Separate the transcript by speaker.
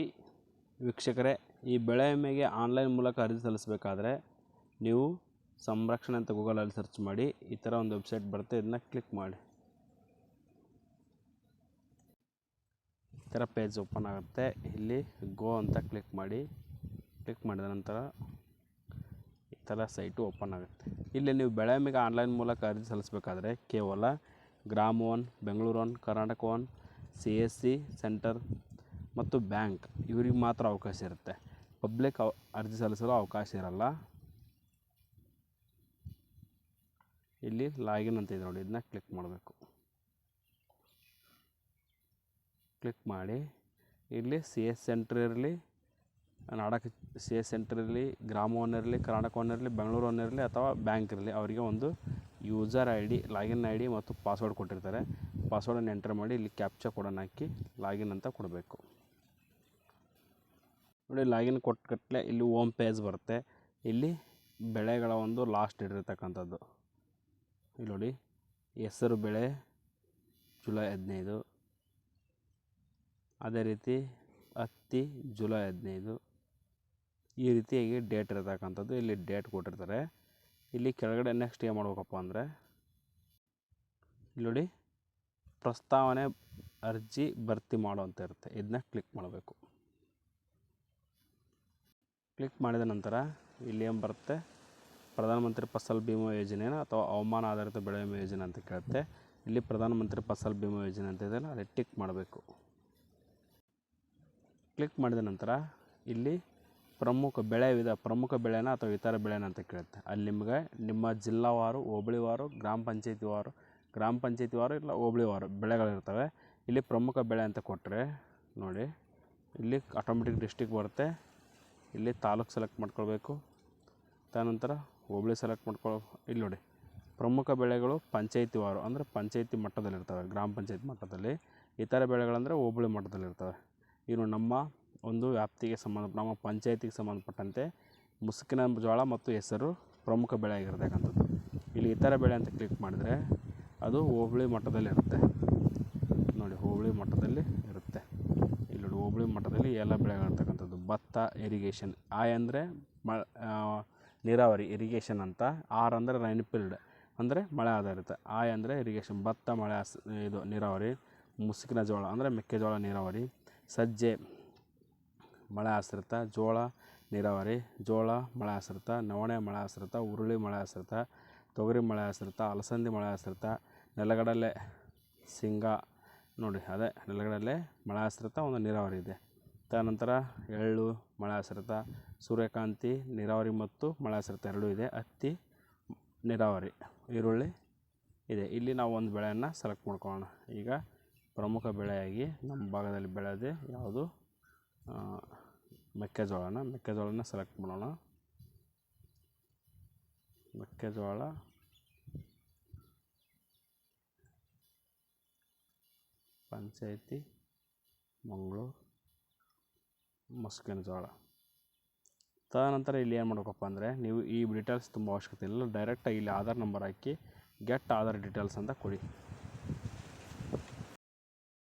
Speaker 1: ಈ ವೀಕ್ಷಕರೇ, ಈ ಬೆಳೆ ವಿಮೆಗೆ ಆನ್ಲೈನ್ ಮೂಲಕ ಅರ್ಜಿ ಸಲ್ಲಿಸಬೇಕಾದ್ರೆ ನೀವು ಸಂರಕ್ಷಣೆ ಅಂತ ಗೂಗಲಲ್ಲಿ ಸರ್ಚ್ ಮಾಡಿ, ಈ ಥರ ಒಂದು ವೆಬ್ಸೈಟ್ ಬರುತ್ತೆ ಇದನ್ನ ಕ್ಲಿಕ್ ಮಾಡಿ. ಈ ಥರ ಪೇಜ್ ಓಪನ್ ಆಗುತ್ತೆ. ಇಲ್ಲಿ ಗೋ ಅಂತ ಕ್ಲಿಕ್ ಮಾಡಿ ಕ್ಲಿಕ್ ಮಾಡಿದ ನಂತರ ಈ ಥರ ಸೈಟು ಓಪನ್ ಆಗುತ್ತೆ. ಇಲ್ಲಿ ನೀವು ಬೆಳೆ ವಿಮೆಗೆ ಆನ್ಲೈನ್ ಮೂಲಕ ಅರ್ಜಿ ಸಲ್ಲಿಸಬೇಕಾದ್ರೆ ಕೇವಲ Grama one Bengaluru one Karnataka one C S C centre ಮತ್ತು ಬ್ಯಾಂಕ್ ಇವ್ರಿಗೆ ಮಾತ್ರ ಅವಕಾಶ ಇರುತ್ತೆ. ಪಬ್ಲಿಕ್ ಅವ, ಅರ್ಜಿ ಸಲ್ಲಿಸಲು ಅವಕಾಶ ಇರಲ್ಲ. ಇಲ್ಲಿ ಲಾಗಿನ್ ಅಂತ ಇದೆ ನೋಡಿ, ಇದನ್ನ ಕ್ಲಿಕ್ ಮಾಡಬೇಕು. ಕ್ಲಿಕ್ ಮಾಡಿ, ಇಲ್ಲಿ ಸಿ ಎಸ್ ಸೆಂಟ್ರ್ ಇರಲಿ, ನಾಡಕ, ಸಿ ಎಸ್ ಸೆಂಟ್ರ್ ಇರಲಿ ಬೆಂಗಳೂರು ಓನ್ ಇರಲಿ ಅಥವಾ ಬ್ಯಾಂಕ್ ಇರಲಿ, ಅವರಿಗೆ ಒಂದು user I D, login I D ಮತ್ತು ಪಾಸ್ವರ್ಡ್ ಕೊಟ್ಟಿರ್ತಾರೆ. ಪಾಸ್ವರ್ಡನ್ನು ಎಂಟರ್ ಮಾಡಿ ಇಲ್ಲಿ ಕ್ಯಾಪ್ಚಾ ಕೋಡನ್ನು ಹಾಕಿ ಲಾಗಿನ್ ಅಂತ ಕೊಡಬೇಕು. ನೋಡಿ ಲಾಗಿನ್ ಕೊಟ್ಟಕಟ್ಲೆ ಇಲ್ಲಿ ಓಮ್ ಪೇಜ್ ಬರುತ್ತೆ. ಇಲ್ಲಿ ಬೆಳೆಗಳ ಒಂದು ಲಾಸ್ಟ್ ಇಟ್ಟಿರ್ತಕ್ಕಂಥದ್ದು ಇಲ್ಲಿ ನೋಡಿ, ಹೆಸರು, ಬೆಳೆ, ಜುಲೈ ಹದಿನೈದು. ಅದೇ ರೀತಿ ಹತ್ತಿ, ಜುಲೈ ಹದಿನೈದು. ಈ ರೀತಿಯಾಗಿ ಡೇಟ್ ಇರತಕ್ಕಂಥದ್ದು ಇಲ್ಲಿ ಡೇಟ್ ಕೊಟ್ಟಿರ್ತಾರೆ. ಇಲ್ಲಿ ಕೆಳಗಡೆ ನೆಕ್ಸ್ಟ್ ಏನು ಮಾಡ್ಬೇಕಪ್ಪ ಅಂದರೆ, ಇಲ್ಲಿ ನೋಡಿ ಪ್ರಸ್ತಾವನೆ ಅರ್ಜಿ ಭರ್ತಿ ಅಂತ ಇರುತ್ತೆ. ಇದನ್ನ ಕ್ಲಿಕ್ ಮಾಡಬೇಕು. ಕ್ಲಿಕ್ ಮಾಡಿದ ನಂತರ ಇಲ್ಲಿ ಏನು ಬರುತ್ತೆ? ಪ್ರಧಾನಮಂತ್ರಿ ಫಸಲ್ ಭೀಮಾ ಯೋಜನೆ ಅಥವಾ ಹವಾಮಾನ ಆಧಾರಿತ ಬೆಳೆ ವಿಮೆ ಯೋಜನೆ ಅಂತ ಕೇಳುತ್ತೆ. ಇಲ್ಲಿ ಪ್ರಧಾನಮಂತ್ರಿ ಫಸಲ್ ಭೀಮಾ ಯೋಜನೆ ಅಂತ ಇದೆಯಲ್ಲ ಅಲ್ಲಿ ಟಿಕ್ ಮಾಡಬೇಕು. ಕ್ಲಿಕ್ ಮಾಡಿದ ನಂತರ ಇಲ್ಲಿ ಪ್ರಮುಖ ಬೆಳೆ ವಿಧ, ಪ್ರಮುಖ ಬೆಳೆನ ಅಥವಾ ಇತರ ಬೆಳೆನ ಅಂತ ಕೇಳುತ್ತೆ. ಅಲ್ಲಿ ನಿಮಗೆ ನಿಮ್ಮ ಜಿಲ್ಲಾವಾರು ಹೋಬಳಿವಾರು ಗ್ರಾಮ ಪಂಚಾಯತಿ ವಾರು, ಗ್ರಾಮ ಪಂಚಾಯತಿ ವಾರು ಇಲ್ಲ ಹೋಬಳಿವಾರು ಬೆಳೆಗಳಿರ್ತವೆ. ಇಲ್ಲಿ ಪ್ರಮುಖ ಬೆಳೆ ಅಂತ ಕೊಟ್ಟರೆ ನೋಡಿ, ಇಲ್ಲಿ ಆಟೋಮೆಟಿಕ್ ಡಿಸ್ಟಿಕ್ ಬರುತ್ತೆ. ಇಲ್ಲಿ ತಾಲೂಕು ಸೆಲೆಕ್ಟ್ ಮಾಡ್ಕೊಳ್ಬೇಕು. ತದನಂತರ ಹೋಬಳಿ ಸೆಲೆಕ್ಟ್ ಮಾಡ್ಕೊಳ್ಳೋ ಇಲ್ಲಿ ನೋಡಿ. ಪ್ರಮುಖ ಬೆಳೆಗಳು ಪಂಚಾಯತಿ ವಾರು, ಅಂದರೆ ಪಂಚಾಯತಿ ಮಟ್ಟದಲ್ಲಿರ್ತವೆ ಗ್ರಾಮ ಪಂಚಾಯತಿ ಮಟ್ಟದಲ್ಲಿ. ಇತರ ಬೆಳೆಗಳಂದರೆ ಹೋಬಳಿ ಮಟ್ಟದಲ್ಲಿರ್ತವೆ ಇನ್ನು ನಮ್ಮ ಒಂದು ವ್ಯಾಪ್ತಿಗೆ ಸಂಬಂಧ, ನಮ್ಮ ಪಂಚಾಯತಿಗೆ ಸಂಬಂಧಪಟ್ಟಂತೆ ಮುಸುಕಿನ ಜೋಳ ಮತ್ತು ಹೆಸರು ಪ್ರಮುಖ ಬೆಳೆ ಆಗಿರ್ತಕ್ಕಂಥದ್ದು. ಇಲ್ಲಿ ಇತರ ಬೆಳೆ ಅಂತ ಕ್ಲಿಕ್ ಮಾಡಿದರೆ ಅದು ಹೋಬಳಿ ಮಟ್ಟದಲ್ಲಿರುತ್ತೆ ನೋಡಿ ಹೋಬಳಿ ಮಟ್ಟದಲ್ಲಿ ಇರುತ್ತೆ ಇಲ್ಲಿ ನೋಡಿ ಹೋಬಳಿ ಮಟ್ಟದಲ್ಲಿ ಎಲ್ಲ ಬೆಳೆಗಳಿರ್ತಕ್ಕಂಥದ್ದು ಭತ್ತ ಇರಿಗೇಷನ್ ಆಯ್ ಅಂದರೆ ಮ ನೀರಾವರಿ ಇರಿಗೇಷನ್ ಅಂತ. ಆರ್ ಅಂದರೆ ರೈನ್ಫೀಲ್ಡ್ ಅಂದರೆ ಮಳೆ ಆಧಾರಿತ. ಆಯ್ ಅಂದರೆ ಇರಿಗೇಷನ್ ಭತ್ತ, ಮಳೆ ಇದು, ನೀರಾವರಿ. ಮುಸುಕಿನ ಜೋಳ ಅಂದರೆ ಮೆಕ್ಕೆಜೋಳ, ನೀರಾವರಿ. ಸಜ್ಜೆ, ಮಳೆ ಆಶ್ರಿತ ಜೋಳ, ನೀರಾವರಿ. ಜೋಳ, ಮಳೆ ಆಶ್ರಿತ ನವಣೆ, ಮಳೆ ಆಶ್ರಿತ ಹುರುಳಿ, ಮಳೆ ಆಶ್ರಿತ ತೊಗರಿ, ಮಳೆ ಆಶ್ರಿತ ಅಲಸಂದಿ, ಮಳೆ ಆಶ್ರಿತ ನೆಲಗಡಲೆ, ಶೇಂಗಾ. ನೋಡಿ, ಅದೇ ನೆಲಗಡಲೆ, ಮಳೆ ಆಶ್ರಿತ ಒಂದು ನೀರಾವರಿ ಇದೆ. ತದನಂತರ ಎಳ್ಳು ಮಳೆ ಆಶ್ರಿತ ಸೂರ್ಯಕಾಂತಿ, ನೀರಾವರಿ ಮತ್ತು ಮಳೆ ಆಶ್ರಿತ ಎರಡೂ ಇದೆ. ಹತ್ತಿ ನೀರಾವರಿ, ಈರುಳ್ಳಿ ಇದೆ. ಇಲ್ಲಿ ನಾವು ಒಂದು ಬೆಳೆಯನ್ನು ಸೆಲೆಕ್ಟ್ ಮಾಡ್ಕೊಳ್ಳೋಣ. ಈಗ ಪ್ರಮುಖ ಬೆಳೆಯಾಗಿ ನಮ್ಮ ಭಾಗದಲ್ಲಿ ಬೆಳೆಯೋದೇ ಯಾವುದು? ಮೆಕ್ಕೆಜೋಳನ. ಮೆಕ್ಕೆಜೋಳನ ಸೆಲೆಕ್ಟ್ ಮಾಡೋಣ. ಮೆಕ್ಕೆಜೋಳ. ಪಂಚಾಯತಿ, ಮಂಗಳೂರು. ಮುಸ್ಕಿನ ಜೋಳ ತದನಂತರ ಇಲ್ಲಿ ಏನು ಮಾಡ್ಬೇಕಪ್ಪ ಅಂದರೆ ನೀವು ಈ ಡೀಟೇಲ್ಸ್ ತುಂಬ ಅವಶ್ಯಕತೆ ಇಲ್ಲ. ಡೈರೆಕ್ಟಾಗಿ ಇಲ್ಲಿ ಆಧಾರ್ ನಂಬರ್ ಹಾಕಿ ಗೆಟ್ ಆಧಾರ್ ಡೀಟೇಲ್ಸ್ ಅಂತ ಕೊಡಿ.